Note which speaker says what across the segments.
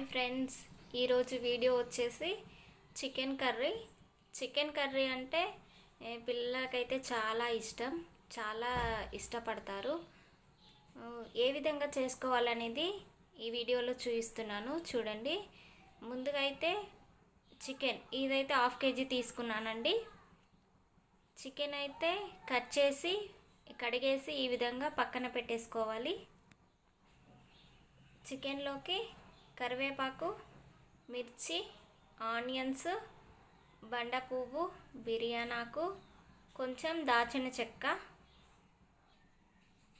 Speaker 1: Hi friends. ఈరోజు video వచ్చేసి chicken curry. Chicken curry అంటే పిల్లలకైతే చాలా ఇష్టం. చాలా ఇష్టపడతారు. ఏ విధంగా చేసుకోవాలనేది ఈ వీడియోలో చూపిస్తున్నాను. చూడండి. ముందుగా అయితే చికెన్. ఇదైతే హాఫ్ కేజీ తీసుకున్నానండి. చికెన్ అయితే కట్ చేసి కడిగేసి ఈ విధంగా పక్కన పెట్టేసుకోవాలి. చికెన్లోకి కరివేపాకు మిర్చి ఆనియన్స్ బండ పువ్వు బిర్యానాకు కొంచెం దాచిన చెక్క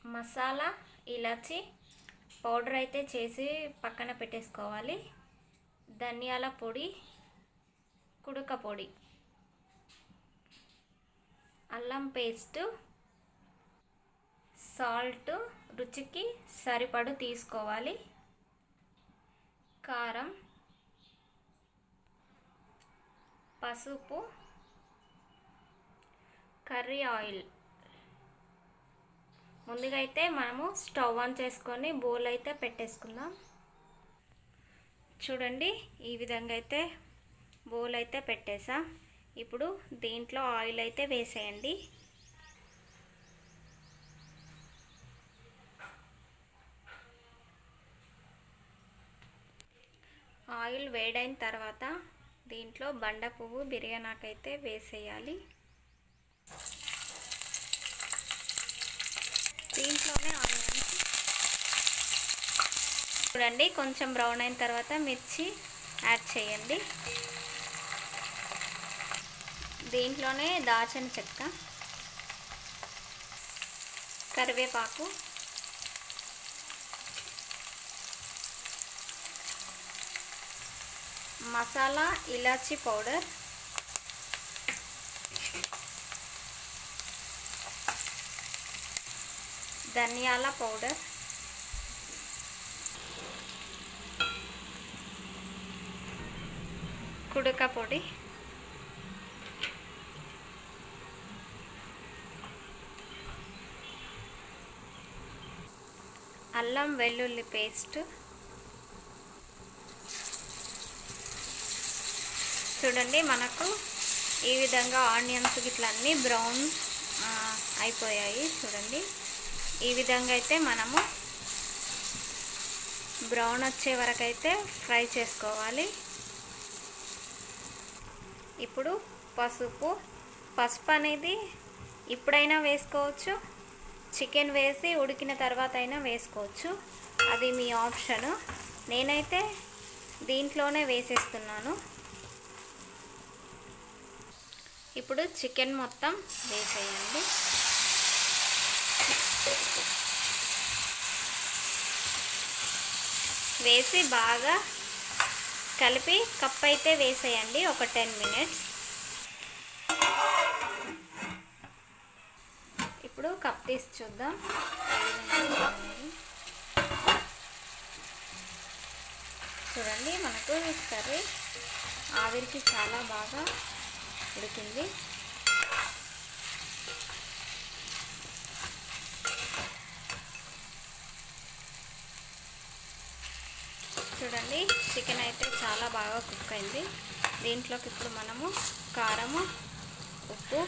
Speaker 1: మసాలా ఇలాచి పౌడర్ అయితే చేసి పక్కన పెట్టేసుకోవాలి. ధనియాల పొడి కుడుక పొడి అల్లం పేస్టు సాల్ట్ రుచికి సరిపడు తీసుకోవాలి. కారం పసుపు కర్రీ ఆయిల్. ముందుగా అయితే మనము స్టవ్ ఆన్ చేసుకొని బౌల్ అయితే పెట్టేసుకుందాం. చూడండి ఈ విధంగా అయితే బౌల్ అయితే పెట్టేసా ఇప్పుడు దీంట్లో ఆయిల్ అయితే వేసేయండి. ఆయిల్ వేడైన తర్వాత దీంట్లో బండ పువ్వు బిర్యానాకైతే వేసేయాలి. దీంట్లోనే ఆనియన్స్. చూడండి కొంచెం బ్రౌన్ అయిన తర్వాత మిర్చి యాడ్ చేయండి. దీంట్లోనే దాచిన చెక్క కరివేపాకు మసాలా ఇలాచి పౌడర్. ధనియాల పౌడర్. కుడక పొడి. అల్లం వెల్లుల్లి పేస్ట్. చూడండి మనకు ఈ విధంగా ఆనియన్స్ ఇట్లా అన్నీ బ్రౌన్ అయిపోయాయి చూడండి. ఈ విధంగా అయితే మనము బ్రౌన్ వచ్చే వరకు అయితే ఫ్రై చేసుకోవాలి. ఇప్పుడు పసుపు పసుపు అనేది ఇప్పుడైనా వేసుకోవచ్చు చికెన్ వేసి ఉడికిన తర్వాత అయినా వేసుకోవచ్చు. అది మీ ఆప్షను. నేనైతే దీంట్లోనే వేసేస్తున్నాను. ఇప్పుడు చికెన్ మొత్తం వేసేయండి. వేసి బాగా కలిపి కప్ అయితే వేసేయండి ఒక టెన్ మినిట్స్. ఇప్పుడు కప్ తీసి చూద్దాం. చూడండి మనకు కర్రీ ఆవిరికి చాలా బాగా ఉడికింది చూడండి చికెన్ అయితే చాలా బాగా కుక్ అయింది. దీంట్లోకి ఇప్పుడు మనము కారము ఉప్పు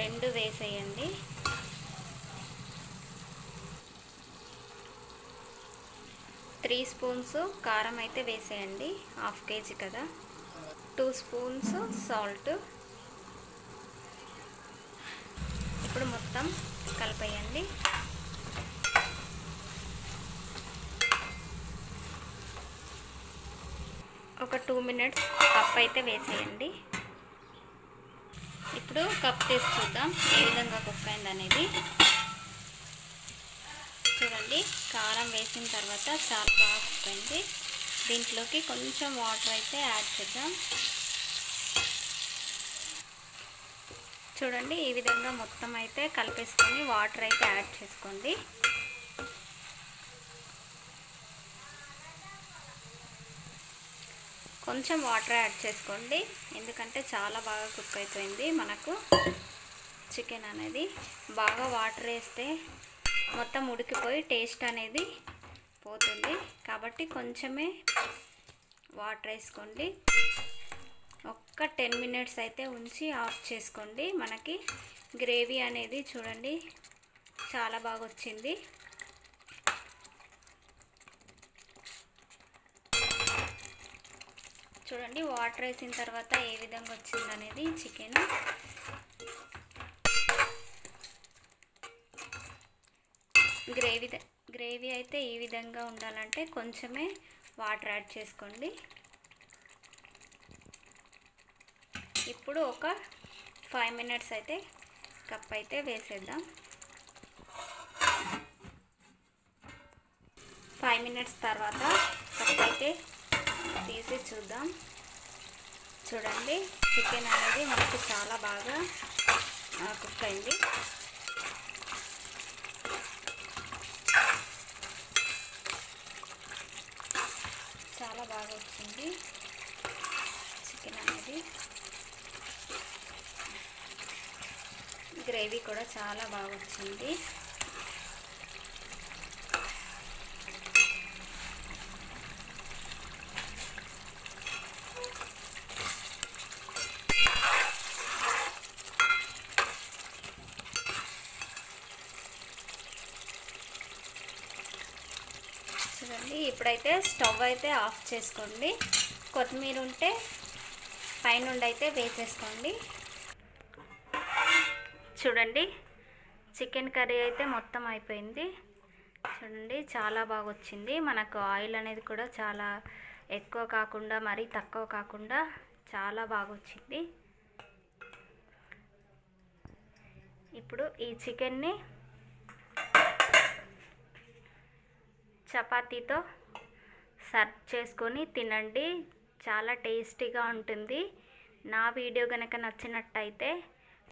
Speaker 1: రెండు వేసేయండి. త్రీ స్పూన్స్ కారం అయితే వేసేయండి. హాఫ్ కేజీ కదా. Two spoons salt. ఇప్పుడు మొత్తం కలిపేయండి. ఒక టూ మినిట్స్ కప్ అయితే వేసేయండి. ఇప్పుడు కప్ తీసి చూద్దాం ఏ విధంగా కుక్ అయింది అనేది చూడండి కారం వేసిన తర్వాత చాలా బాగా కుక్ అయింది. దీంట్లోకి కొంచెం వాటర్ అయితే యాడ్ చేద్దాం. చూడండి ఈ విధంగా మొత్తం అయితే కలిపేసుకొని వాటర్ అయితే యాడ్ చేసుకోండి. కొంచెం వాటర్ యాడ్ చేసుకోండి ఎందుకంటే చాలా బాగా కుక్ అయిపోయింది మనకు. చికెన్ అనేది బాగా వాటర్ వేస్తే మొత్తం ఉడికిపోయి టేస్ట్ అనేది పోతుంది. కాబట్టి కొంచెమే వాటర్ వేసుకోండి. ఒక్క టెన్ మినిట్స్ అయితే ఉంచి ఆఫ్ చేసుకోండి. మనకి గ్రేవీ అనేది చూడండి చాలా బాగా వచ్చింది. చూడండి వాటర్ వేసిన తర్వాత ఏ విధంగా వచ్చింది అనేది చికెన్. గ్రేవీ గ్రేవీ అయితే ఈ విధంగా ఉండాలంటే కొంచెమే వాటర్ యాడ్ చేసుకోండి. ఇప్పుడు ఒక ఫైవ్ మినిట్స్ అయితే కప్ అయితే వేసేద్దాం. ఫైవ్ మినిట్స్ తర్వాత కప్ అయితే తీసి చూద్దాం. చూడండి చికెన్ అనేది మనకి చాలా బాగా కుక్ అయింది. చాలా బాగా వచ్చింది. చికెన్ అనేది. గ్రేవీ కూడా చాలా బాగా వచ్చింది. చూడండి ఇప్పుడైతే స్టవ్ అయితే ఆఫ్ చేసుకోండి. కొత్తిమీర ఉంటే పైనుండి అయితే వేసేసుకోండి. చూడండి. చికెన్ కర్రీ అయితే మొత్తం అయిపోయింది. చూడండి చాలా బాగా వచ్చింది మనకు ఆయిల్ అనేది కూడా చాలా ఎక్కువ కాకుండా మరీ తక్కువ కాకుండా చాలా బాగా వచ్చింది ఇప్పుడు ఈ చికెన్ని చపాతీతో సర్వ్ చేసుకొని తినండి. చాలా టేస్టీగా ఉంటుంది. నా వీడియో కనుక నచ్చినట్టయితే